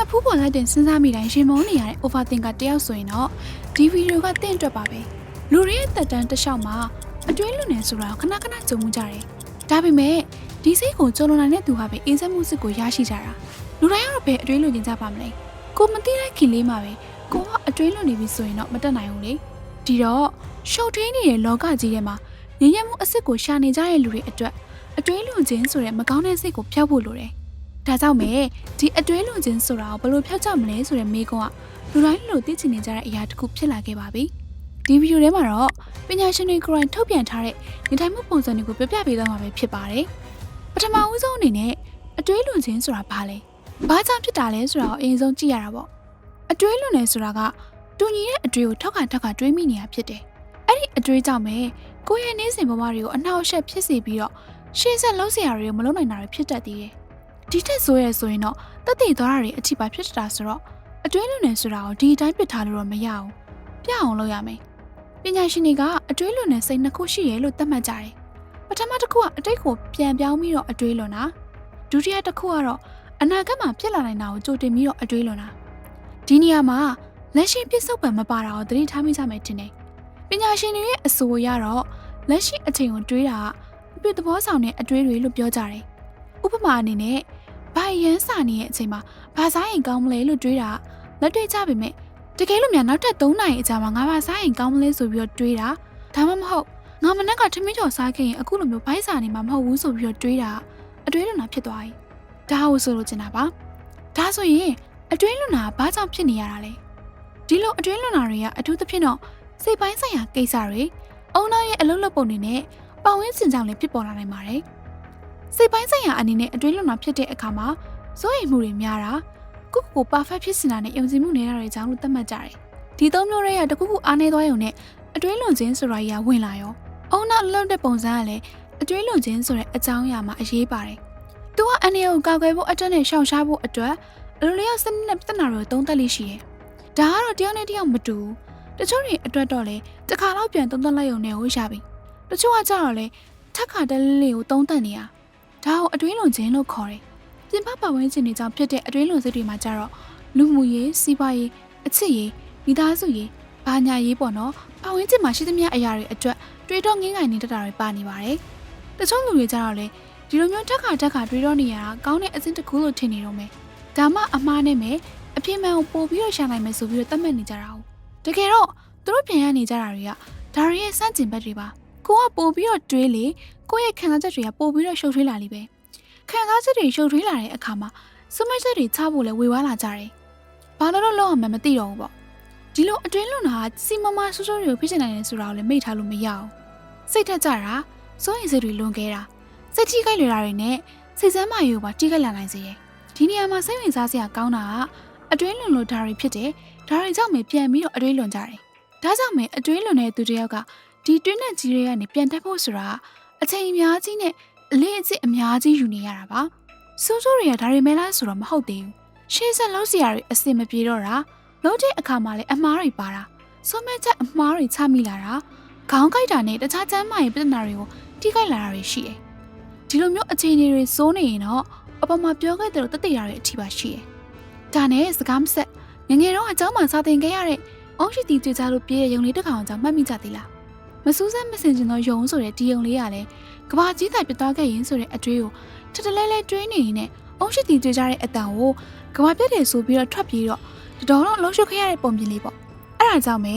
နှစ်ဖူးပေါ်လက်တင်စဉ်းစားမိတိုင်းရှင်မုန်းနေရတဲ့ overthinker တယောက်ဆိုရင်တော့ဒီဗီဒီယိုကတင့်အတွက်ပါပဲလူတွေရဲ့တက်တန်းတစ်လျှောက်မှာအတွင်းလွန်နေဆိုတာကိုခဏခဏကြုံမှုကြတယ်ဒါပေမဲ့ဒီစိတ်ကိုကြုံလွန်နိုင်တဲ့သူဟာပဲအေးစက်မှုစစ်ကိုရရှိကြတာလူတိုင်းကတော့ဘယ်အတွင်းလွန်ကျင်ကြပါမလဲကိုမသိတဲ့ခင်လေးမှာပဲကိုကအတွင်းလွန်နေပြီဆိုရင်တော့မတက်နိုင်ဘူးလေဒီတော့ရှုပ်ထွေးနေတဲ့လောကကြီးထဲမှာငြိမ်းချမ်းမှုအစစ်ကိုရှာနေကြတဲ့လူတွေအတွက်အတွင်းလွန်ခြင်းဆိုတဲ့မကောင်းတဲ့စိတ်ကိုဖျောက်ဖို့လိုတယ် ဒါကြောင့်မဲဒီအတွင်းလွန်ခြင်းဆိုတာကိုဘယ်လိုဖျောက်ကြမလဲဆိုတဲ့မေးခွန်းကလူတိုင်းလူသိချင်နေကြတဲ့အရာတစ်ခုဖြစ်လာခဲ့ပါပြီ။ဒီဗီဒီယိုထဲမှာတော့ပညာရှင်တွေကိုယ်တိုင်ထုတ်ပြန်ထားတဲ့နေထိုင်မှုပုံစံတွေကိုပြပြပေးသွားမှာပဲဖြစ်ပါတယ်။ပထမဦးဆုံးအနေနဲ့အတွင်းလွန်ခြင်းဆိုတာဘာလဲ။ဘာကြောင့်ဖြစ်တာလဲဆိုတာကိုအရင်ဆုံးကြည့်ရတာပေါ့။အတွင်းလွန်နေဆိုတာကတူညီတဲ့အတွေ့ကိုထောက်ခံထောက်ခံတွေးမိနေတာဖြစ်တယ်။အဲ့ဒီအတွေ့ကြောင့်ပဲကိုယ့်ရဲ့နေစဉ်ဘဝတွေကိုအနှောက်အယှက်ဖြစ်စေပြီးတော့ရှေ့ဆက်လုံးစရာတွေကိုမလုပ်နိုင်တာတွေဖြစ်တတ်သေးတယ်။ ဒီထက်ဆိုရဲဆိုရင်တော့တက်တည်သွားတာတွေအချိပါဖြစ်တာဆိုတော့အတွင်းလွန်နေဆိုတာကိုဒီအတိုင်းပစ်ထားလို့တော့မရဘူးပြအောင်လုပ်ရမယ်ပညာရှင်တွေကအတွေးလွန်တဲ့စိတ်နှစ်ခုရှိတယ်လို့သတ်မှတ်ကြတယ်ပထမတစ်ခုကအတိတ်ကိုပြန်ပြောင်းပြီးတော့အတွေးလွန်တာဒုတိယတစ်ခုကတော့အနာဂတ်မှာဖြစ်လာနိုင်တာကိုကြိုတင်ပြီးတော့အတွေးလွန်တာဒီနေရာမှာလက်ရှိပြစ္ဆုတ်ပံမပါတာကိုသတိထားမိကြမယ်ထင်တယ်ပညာရှင်တွေရဲ့အဆိုအရတော့လက်ရှိအချိန်ကိုတွေးတာကအပြည့်သဘောဆောင်တဲ့အတွေးတွေလို့ပြောကြတယ်ဥပမာအနေနဲ့ ဘာရန်စာနေတဲ့အချိန်မှာဘာစားရင်ကောင်းမလဲလို့တွေးတာလက်တွေ့ကြပေမဲ့တကယ်လို့များနောက်ထပ်3နိုင်အကြာမှာငါဘာစားရင်ကောင်းမလဲဆိုပြီးတော့တွေးတာဒါမှမဟုတ်ငါမနက်ကထမင်းကျော်စားခဲ့ရင်အခုလိုမျိုးဘိုက်စာနေမှာမဟုတ်ဘူးဆိုပြီးတော့တွေးတာအတွေးလွန်တာဖြစ်သွားပြီဒါဟုတ်ဆိုလို့ချင်တာပါဒါဆိုရင်အတွေးလွန်တာဘာကြောင့်ဖြစ်နေရတာလဲဒီလိုအတွေးလွန်တာတွေကအထူးသဖြင့်တော့စိတ်ပိုင်းဆိုင်ရာကိစ္စတွေအုံနောက်ရဲ့အလုပ်လုပ်ပုံတွေနဲ့ပတ်ဝန်းကျင်ကြောင့်လည်းဖြစ်ပေါ်လာနိုင်ပါတယ် စိတ်ပိုင်းဆိုင်ရာအနေနဲ့အတွင်းလွန်တာဖြစ်တဲ့အခါမှာစိုးရိမ်မှုတွေများတာကိုယ့်ကိုယ်ကို perfect ဖြစ်စင်တာနဲ့ယုံကြည်မှုနေတာတွေကြောင့်လို့သတ်မှတ်ကြတယ်။ဒီသုံးမျိုးတွေကတခုခုအားနည်းသွားရုံနဲ့အတွင်းလွန်ခြင်းဆိုတာကြီးကဝင်လာရော။အုံနောက်လောက်တဲ့ပုံစံကလည်းအတွင်းလွန်ခြင်းဆိုတဲ့အကြောင်းအရာမှာအရေးပါတယ်။သူကအအနေကိုကာကွယ်ဖို့အတွက်နဲ့ရှောင်ရှားဖို့အတွက်အလိုလျောက်စနစ်နဲ့ပြဿနာတွေကိုသုံးသပ်လိရှိတယ်။ဒါကတော့တယောက်နဲ့တယောက်မတူဘူး။တချို့တွေအတွက်တော့လေတစ်ခါတော့ပြန်သုံးသပ်လိုက်ရုံနဲ့ဟိုရပြီ။တချို့ကကြတော့လေထက်ခါတလေးလေးကိုသုံးသပ်နေရ။ ဒါကိုအတွင်းလွန်ခြင်းလို့ခေါ်တယ်။ပြင်ပပတ်ဝန်းကျင်တွေကြောင့်ဖြစ်တဲ့အတွင်းလွန်စိတ်တွေမှာကြတော့လူမှုရေး၊စီးပွားရေး၊အချစ်ရေး၊မိသားစုရေး၊ဘာညာရေးပေါ့နော်။ပတ်ဝန်းကျင်မှာရှိသမျှအရာတွေအတွက်တွေးတော့ငင်းငိုင်နေတတ်တာတွေပါနေပါတယ်။တချို့လူတွေကြတော့လေဒီလိုမျိုးတက်ခါတက်ခါတွေးတော့နေရတာကောင်းတဲ့အဆင့်တစ်ခုလို့ထင်နေတော့မယ်။ဒါမှအမှားနဲ့မယ်အပြင်းမှန်ကိုပို့ပြီးတော့ရှာနိုင်မယ်ဆိုပြီးတော့သတ်မှတ်နေကြတာ哦။တကယ်တော့သူတို့ပြန်ရနေကြတာတွေကဒါတွေရဲ့စန့်ကျင်ဘက်တွေပါ။ ကိုကပို့ပြီးတော့တွေးလေကိုယ့်ရဲ့ခံစားချက်တွေကပို့ပြီးတော့ရှုပ်ထွေးလာလိမ့်ပဲခံစားချက်တွေရှုပ်ထွေးလာတဲ့အခါမှာစမတ်ချက်တွေချဖို့လဲဝေဝါးလာကြတယ်။ဘာလို့လို့လောက်အောင်မသိတော့ဘူးပေါ့။ဒီလိုအတွင်းလွန်တာကစီမမဆူဆူတွေကိုဖြစ်ချင်နိုင်တယ်ဆိုတာကိုလည်းမိတ်ထားလို့မရအောင်။စိတ်ထက်ကြတာစိုးရင်စိတ်တွေလွန်ခဲ့တာစိတ်ထိခိုက်လွယ်တာတွေနဲ့စိတ်ဆမ်းမာရေးကိုပါထိခိုက်လာနိုင်စေရဲ့။ဒီနေရာမှာစိတ်ဝင်စားစရာကောင်းတာကအတွင်းလွန်လို့ဓာတွေဖြစ်တယ်။ဓာတွေကြောင့်ပဲပြန်ပြီးတော့အတွင်းလွန်ကြတယ်။ဒါကြောင့်ပဲအတွင်းလွန်တဲ့သူတစ်ယောက်က ဒီတွင်းနဲ့ကြီးတွေကနေပြန်တက်ဖို့ဆိုတာအချိန်အများကြီးနဲ့အလေးအကျင့်အများကြီးယူနေရတာပါစိုးစိုးတွေကဒါတွေမဲလားဆိုတော့မဟုတ်သေးဘူးရှေ့ဆက်လုံးစရာတွေအစင်မပြေတော့တာလုံးတဲ့အခါမှာလည်းအမားတွေပါတာဆုံးမဲ့ချက်အမားတွေချမိလာတာခေါင်းကိုက်တာနဲ့တခြားချမ်းမာရေးပြဿနာတွေကိုထိခိုက်လာတာတွေရှိတယ်ဒီလိုမျိုးအခြေအနေတွေစိုးနေရင်တော့အပေါ်မှာပြောခဲ့တဲ့တသက်ရာတွေအထိပါရှိတယ်ဒါနဲ့စကားမဆက်ငငယ်တော့အเจ้าမှစာသင်ခဲ့ရတဲ့အုံးရှိတီကြွကြလို့ပြေးတဲ့ယုံလေးတစ်ကောင်ကြောင့်မှတ်မိကြသေးလား မစူးစမ်းမစင်ကျင်သောယုံဆိုတဲ့ဒီယုံလေးကလည်းကဘာကြီးတိုင်ပြသွားခဲ့ရင်ဆိုတဲ့အတွေးကိုထထလဲလဲတွေးနေရင်နဲ့အုံးရှိတီကြွကြတဲ့အတန်ကိုကဘာပြက်တယ်ဆိုပြီးတော့ထွက်ပြေးတော့တတော်တော့အလုံးရှုပ်ခဲ့ရတဲ့ပုံပြင်လေးပေါ့အဲ့ဒါကြောင့်ပဲ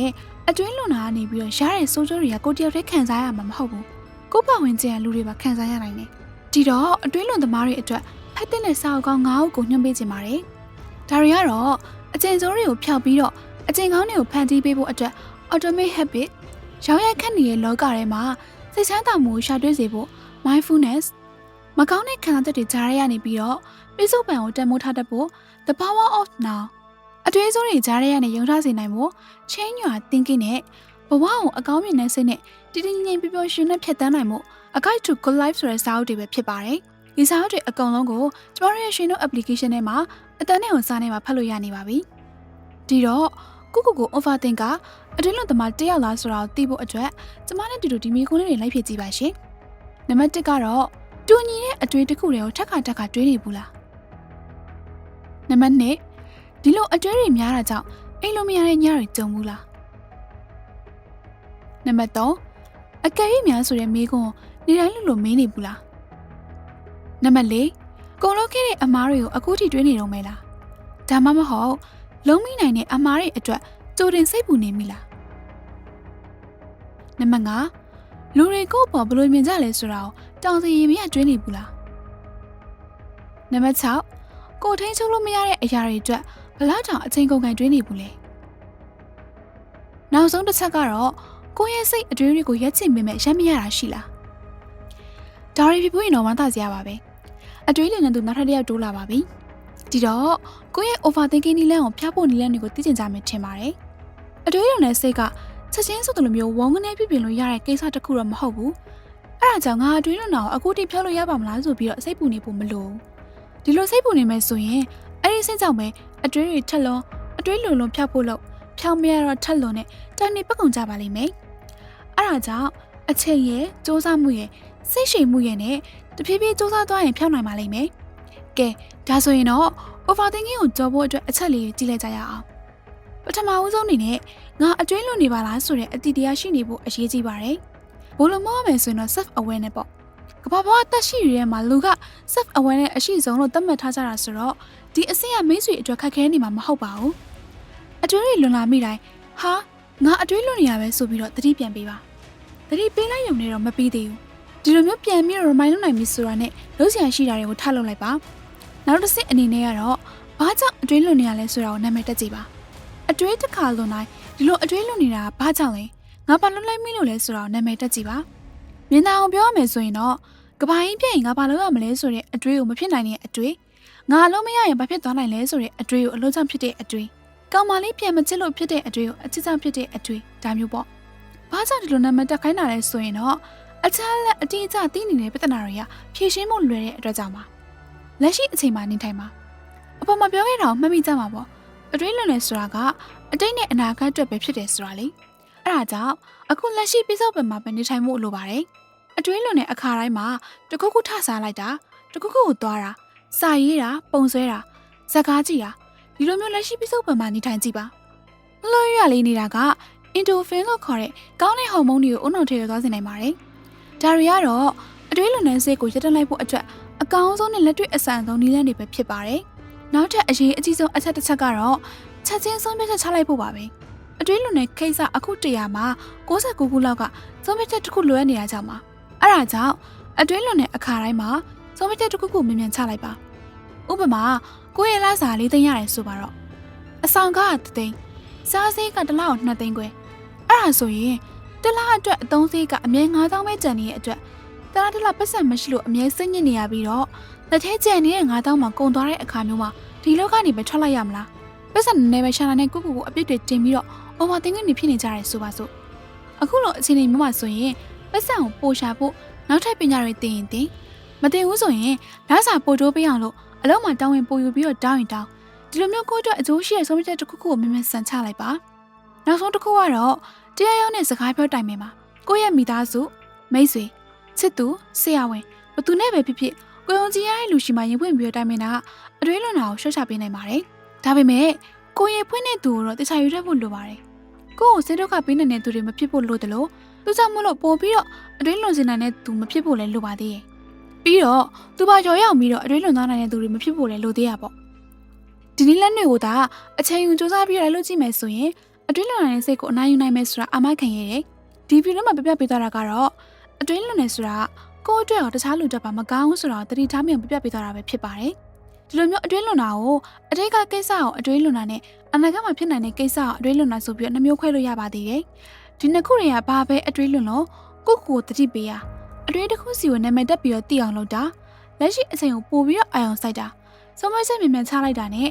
အတွင်းလွန်တာကနေပြီးတော့ရားတဲ့စိုးကျိုးတွေကကိုတယောက်တည်းခံစားရမှာမဟုတ်ဘူးကိုပတ်ဝန်းကျင်ကလူတွေပါခံစားရနိုင်တယ်ဒီတော့အတွင်းလွန်သမားတွေအတွက်ဖက်တဲ့နဲ့စာအုပ်ကောင်း၅အုပ်ကိုညွှန်ပေးခြင်းပါတယ်ဒါတွေကတော့အကျဉ်းစိုးတွေကိုဖျောက်ပြီးတော့အကျဉ်းကောင်းတွေကိုဖန်တီးပေးဖို့အတွက် automate habit ရောင်းရိုက်ခတ်နေတဲ့လောကထဲမှာစိတ်ချမ်းသာမှုကိုရှာတွေ့စေဖို့ mindfulness မကောင်းတဲ့ခံစားချက်တွေကြားရရနေပြီးတော့ပိစုပံကိုတန်မိုးထားတတ်ဖို့ the power of now အတွေးစိုးတွေကြားရရနေရုံထားစေနိုင်ဖို့ change your thinking နဲ့ဘဝကိုအကောင်းမြင်တဲ့စိတ်နဲ့တည်တည်ငြိမ်ပျော်ပျော်ရွှင်နဲ့ဖြတ်သန်းနိုင်မှု a guide to good life ဆိုတဲ့စာအုပ်တွေပဲဖြစ်ပါတယ်ဒီစာအုပ်တွေအကုန်လုံးကိုကျမတို့ရဲ့ရှင်တို့ application ထဲမှာအတန်းနဲ့ကိုစာနဲ့မှာဖတ်လို့ရနေပါပြီဒီတော့ကိုကိုကို overthink က အတွင်းလွန်သမားတယောက်လားဆိုတာကိုသိဖို့အတွက်ကျမနဲ့တူတူဒီမီခွန်းလေးတွေလိုက်ဖြစ်ကြည့်ပါရှင်နံပါတ်1ကတော့တူညီတဲ့အတွေ့တစ်ခုတွေကိုထက်ခါထက်ခါတွေးနေဘူးလားနံပါတ်2ဒီလိုအတွဲတွေများတာကြောင့်အိမ်လိုမရတဲ့ညတွေကြုံဘူးလားနံပါတ်3အကယ်၍များဆိုတဲ့မိကွန်းနေတိုင်းလူလိုမင်းနေဘူးလားနံပါတ်4ကုန်လို့ခဲ့တဲ့အမားတွေကိုအခုထိတွေးနေတော့မဲလားဒါမှမဟုတ်လုံးမိနိုင်တဲ့အမားတွေအတွက် ကြိုတင်စိတ်ပူနေမိလားနံပါတ်5လူတွေကိုယ့်ပေါ်ဘယ်လိုမြင်ကြလဲဆိုတာကိုတောင်စီရင်မရတွေးနေဘူးလားနံပါတ်6ကိုထိန်းချုပ်လို့မရတဲ့အရာတွေအတွက်ဘယ်လောက်တောင်အချိန်ကုန်ကန်တွေးနေဘူးလဲနောက်ဆုံးတစ်ချက်ကတော့ကိုယ့်ရဲ့စိတ်အတွေးတွေကိုရက်ချင်ပေမဲ့ရက်မရတာရှိလားဒါရီဖြစ်ဖို့ရင်တော့ဝမ်းသာစရာပါပဲအတွေးလည်နေသူနောက်ထပ်တစ်ယောက်တိုးလာပါပြီဒီတော့ကိုယ့်ရဲ့ overthinking နည်းလမ်းကိုဖျားဖို့နည်းလမ်းတွေကိုသိကျင်ကြမယ်ထင်ပါတယ် အတွေးလုံးနဲ့စိတ်ကချက်ချင်းဆိုသလိုမျိုးဝုန်းကနေပြပြင်လို့ရတဲ့ကိစ္စတစ်ခုတော့မဟုတ်ဘူးအဲ့ဒါကြောင့်ငါအတွေးလုံးတော့အခုတိဖျောက်လို့ရပါမလားဆိုပြီးတော့စိတ်ပူနေဖို့မလိုဒီလိုစိတ်ပူနေမယ်ဆိုရင်အဲ့ဒီစိတ်ကြောင့်ပဲအတွေးတွေထက်လွန်အတွေးလုံလုံဖျောက်ဖို့လို့ဖြောင်းမရတော့ထက်လွန်နဲ့တန်နေပတ်ကုန်ကြပါလိမ့်မယ်အဲ့ဒါကြောင့်အချိန်ရဲ့စူးစမ်းမှုရဲ့စိတ်ရှိမှုရဲ့နဲ့တဖြည်းဖြည်းစူးစမ်းသွားရင်ဖြောင်းနိုင်ပါလိမ့်မယ်ကဲဒါဆိုရင်တော့ overthinking ကိုကြော်ဖို့အတွက်အချက်လေးကြည့်လိုက်ကြရအောင် ပထမဦးဆုံးအနေနဲ့ငါအတွေးလွန်နေပါလားဆိုတဲ့အတိတရားရှိနေဖို့အရေးကြီးပါတယ်ဘို့လိုမောမယ်ဆိုရင်တော့ self awareness ပေါ့ကဘာပေါ်တက်ရှိရတဲ့မှာလူက self awareness အရှိဆုံးလို့သတ်မှတ်ထားကြတာဆိုတော့ဒီအဆင့်ကမိတ်ဆွေအတွက်ခက်ခဲနေမှာမဟုတ်ပါဘူးအတွေးတွေလွန်လာမိတိုင်းဟာငါအတွေးလွန်နေရပဲဆိုပြီးတော့သတိပြန်ပေးပါသတိပေးလိုက်ရုံနဲ့တော့မပြီးသေးဘူးဒီလိုမျိုးပြန်ပြီးတော့ remind လုပ်နိုင်ပြီဆိုတာနဲ့လုံးဆရာရှိတာတွေကိုထားလုပ်လိုက်ပါနောက်တစ်ဆင့်အနေနဲ့ကတော့ဘာကြောင့်အတွေးလွန်နေရလဲဆိုတာကိုနာမည်တက်ကြည့်ပါ အတွေးတစ်ခါလွန်တိုင်းဒီလိုအတွေးလွန်နေတာဘာကြောင့်လဲငါဘာလွန်လိုက်မိလို့လဲဆိုတာကိုနာမည်တက်ကြည့်ပါမြင်သာအောင်ပြောရမယ်ဆိုရင်တော့ကဘာရင်ပြည့်ရင်ငါဘာလုပ်ရမလဲဆိုတဲ့အတွေးကိုမဖြစ်နိုင်တဲ့အတွေးငါအလုံးမရရင်ဘာဖြစ်သွားနိုင်လဲဆိုတဲ့အတွေးကိုအလုံးချောင်းဖြစ်တဲ့အတွေးကောင်မလေးပြန်မချစ်လို့ဖြစ်တဲ့အတွေးကိုအချစ်ချောင်းဖြစ်တဲ့အတွေးဒါမျိုးပေါ့ဘာကြောင့်ဒီလိုနာမည်တက်ခိုင်းတာလဲဆိုရင်တော့အချမ်းလက်အတိအကျသိနေတဲ့ပြဿနာတွေကဖြေရှင်းဖို့လွယ်တဲ့အတွက်ကြောင့်ပါလက်ရှိအချိန်မှာနေထိုင်ပါအပေါ်မှာပြောခဲ့တာကိုမှတ်မိကြမှာပေါ့ အတွေးလွန်နေဆိုတာကအတိတ်နဲ့အနာဂတ်အတွက်ပဲဖြစ်တယ်ဆိုတာလေအဲ့ဒါကြောင့်အခုလက်ရှိပြစ္ဆုတ်ပံမှာပဲနေထိုင်ဖို့လိုပါတယ်အတွေးလွန်တဲ့အခါတိုင်းမှာတခုခုထဆားလိုက်တာတခုခုကိုသွားတာစာရေးတာပုံဆွဲတာဇက်ကားကြည့်တာဒီလိုမျိုးလက်ရှိပြစ္ဆုတ်ပံမှာနေထိုင်ကြည့်ပါမလို့ရလေးနေတာကအင်ဒိုဖင်လို့ခေါ်တဲ့ကောင်းတဲ့ဟော်မုန်းတွေကိုအုံနောက်ထဲရသွားစေနိုင်ပါတယ်ဒါတွေကတော့အတွေးလွန်တဲ့စိတ်ကိုရတက်လိုက်ဖို့အတွက်အကောင်းဆုံးနဲ့လက်တွေ့အဆန်ဆုံးနည်းလမ်းတွေပဲဖြစ်ပါတယ် နောက်ထပ်အရေးအကြီးဆုံးအချက်တစ်ချက်ကတော့ချက်ချင်းဆုံးဖြတ်ချက်ချလိုက်ဖို့ပါပဲအတွေးလွန်တဲ့ခိစ္စအခုတရာမှာ69ခုလောက်ကဆုံးဖြတ်ချက်တစ်ခုလိုအပ်နေတာကြောင့်ပါအဲ့ဒါကြောင့်အတွင်းလွန်တဲ့အခါတိုင်းမှာဆုံးဖြတ်ချက်တစ်ခုခုမြင်မြန်ချလိုက်ပါဥပမာကိုယ့်ရဲ့လစာလေးသိန်းရတယ်ဆိုပါတော့အဆောင်ကတသိန်းစားစည်းကတစ်လောက်2သိန်းခွဲအဲ့ဒါဆိုရင်တစ်လအတွက်အသုံးစည်းကအမြဲ9000ပဲကျန်နေတဲ့အတွက်တလားတလားပတ်စံမရှိလို့အမြဲစိတ်ညစ်နေရပြီးတော့ လက်ထဲကျန်နေတဲ့9000မှာကုန်သွားတဲ့အခါမျိုးမှာဒီလောက်ကနေပဲထွက်လိုက်ရမလားပတ်စံနည်းနည်းပဲရှာလာတဲ့ကုကုကိုအပြစ်တွေတင်ပြီးတော့ overthinking နေဖြစ်နေကြတယ်ဆိုပါစို့အခုလိုအခြေအနေမျိုးမှာဆိုရင်ပတ်စံကိုပိုရှာဖို့နောက်ထပ်ပညာတွေသင်ရင်သင်မသင်ဘူးဆိုရင်လစာပိုတိုးပေးအောင်လို့အလုံးမှာတောင်းဝင်ပို့ယူပြီးတော့တောင်းရင်တောင်းဒီလိုမျိုးကိုယ့်အတွက်အကျိုးရှိတဲ့ဆုံးဖြတ်ချက်တစ်ခုခုကိုမြင်မြန်ဆန်ချလိုက်ပါနောက်ဆုံးတစ်ခုကတော့တရားရုံးနဲ့စကားပြောတိုင်ပင်ပါကိုယ့်ရဲ့မိသားစုမိတ်ဆွေချစ်သူဆရာဝန်ဘသူနဲ့ပဲဖြစ်ဖြစ် ကိုယုံကြည်ရတဲ့လူရှိမှရင်ဖွင့်ပြီးတိုင်ပင်တာအတွေးလွန်တာကိုရှော့ချပေးနိုင်ပါတယ်ဒါပေမဲ့ကိုရင်ဖွင့်တဲ့သူကိုတော့တခြားယူတတ်ဖို့လိုပါတယ်ကိုယ့်ကိုစိတ်ဒုက္ခပေးနေတဲ့သူတွေမဖြစ်ဖို့လိုတယ်လို့သူကြောင့်မလို့ပို့ပြီးတော့အတွင်းလွန်စင်နိုင်တဲ့သူမဖြစ်ဖို့လည်းလိုပါသေးရဲ့ပြီးတော့သူပါကြော်ရောက်ပြီးတော့အတွင်းလွန်သွားနိုင်တဲ့သူတွေမဖြစ်ဖို့လည်းလိုသေးရပေါ့ဒီနည်းလမ်းတွေကိုဒါအချိန်ယူစူးစမ်းပြီးရလို့ကြည့်မယ်ဆိုရင်အတွင်းလွန်နိုင်တဲ့စိတ်ကိုအနိုင်ယူနိုင်မယ်ဆိုတာအမခံရတယ်ဒီဗီဒီယိုမှာပြပြပေးသွားတာကတော့အတွင်းလွန်နေဆိုတာ ကိုယ့်အတွက်ရောတခြားလူတက်ပါမကောင်းဘူးဆိုတော့တတိထားမြင်ပြပြပေးသွားတာပဲဖြစ်ပါတယ်ဒီလိုမျိုးအတွင်းလွန်တာကိုအတိတ်ကကိစ္စကိုအတွင်းလွန်တာနဲ့အနာဂတ်မှာဖြစ်နိုင်တဲ့ကိစ္စကိုအတွင်းလွန်တာဆိုပြီးတော့နှမျိုးခွဲလို့ရပါသေးတယ်ဒီနှစ်ခုတွေကဘာပဲအတွေးလွန်လို့ကိုကိုတတိပေးရအတွေးတစ်ခုစီကိုနာမည်တက်ပြီးတော့သိအောင်လုပ်တာလက်ရှိအချိန်ကိုပို့ပြီးတော့အာရုံစိုက်တာဆုံးမချက်မြင်မြန်ချလိုက်တာနဲ့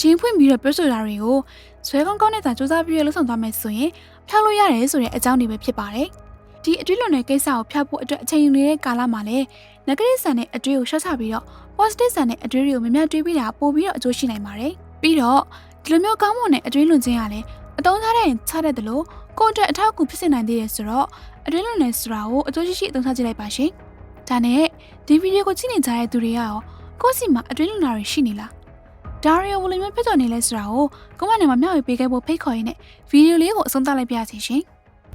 ရင်းဖွင့်ပြီးတော့ပြောဆိုတာတွေကိုဇွဲကောင်းကောင်းနဲ့သာစူးစမ်းပြီးတော့လှုပ်ဆောင်သွားမယ်ဆိုရင်ဖျောက်လို့ရတယ်ဆိုတဲ့အကြောင်းတွေပဲဖြစ်ပါတယ် ဒီအတွေးလွန်တဲ့ကိစ္စကိုဖျောက်ဖို့အတွက်အချိန်ယူနေတဲ့ကာလမှာလည်း negative ဆန်တဲ့အတွေးကိုရှော့ချပြီးတော့ positive ဆန်တဲ့အတွေးတွေကိုမြင်မြန်တွေးပြီးတာပို့ပြီးတော့အကျိုးရှိနိုင်ပါတယ်ပြီးတော့ဒီလိုမျိုးကောင်းမွန်တဲ့အတွေးလွန်ခြင်းကလည်းအတုံးထားတဲ့ချတဲ့တလို့ကိုယ့်အတွက်အထောက်အကူဖြစ်စေနိုင်သေးတယ်ဆိုတော့အတွင်းလွန်နေဆိုတာကိုအကျိုးရှိရှိအသုံးချကြည့်လိုက်ပါရှင်။ဒါနဲ့ဒီဗီဒီယိုကိုကြည့်နေကြတဲ့သူတွေကရောကိုယ့်စီမှာအတွင်းလွန်တာတွေရှိနေလား။တဒါရီယိုဘယ်လိုမျိုးဖြစ်တော်နေလဲဆိုတာကိုကမနဲ့မမျှဝေပေးခဲ့ဖို့ဖိတ်ခေါ်ရင်းနဲ့ဗီဒီယိုလေးကိုအဆုံးသတ်လိုက်ပါစီရှင်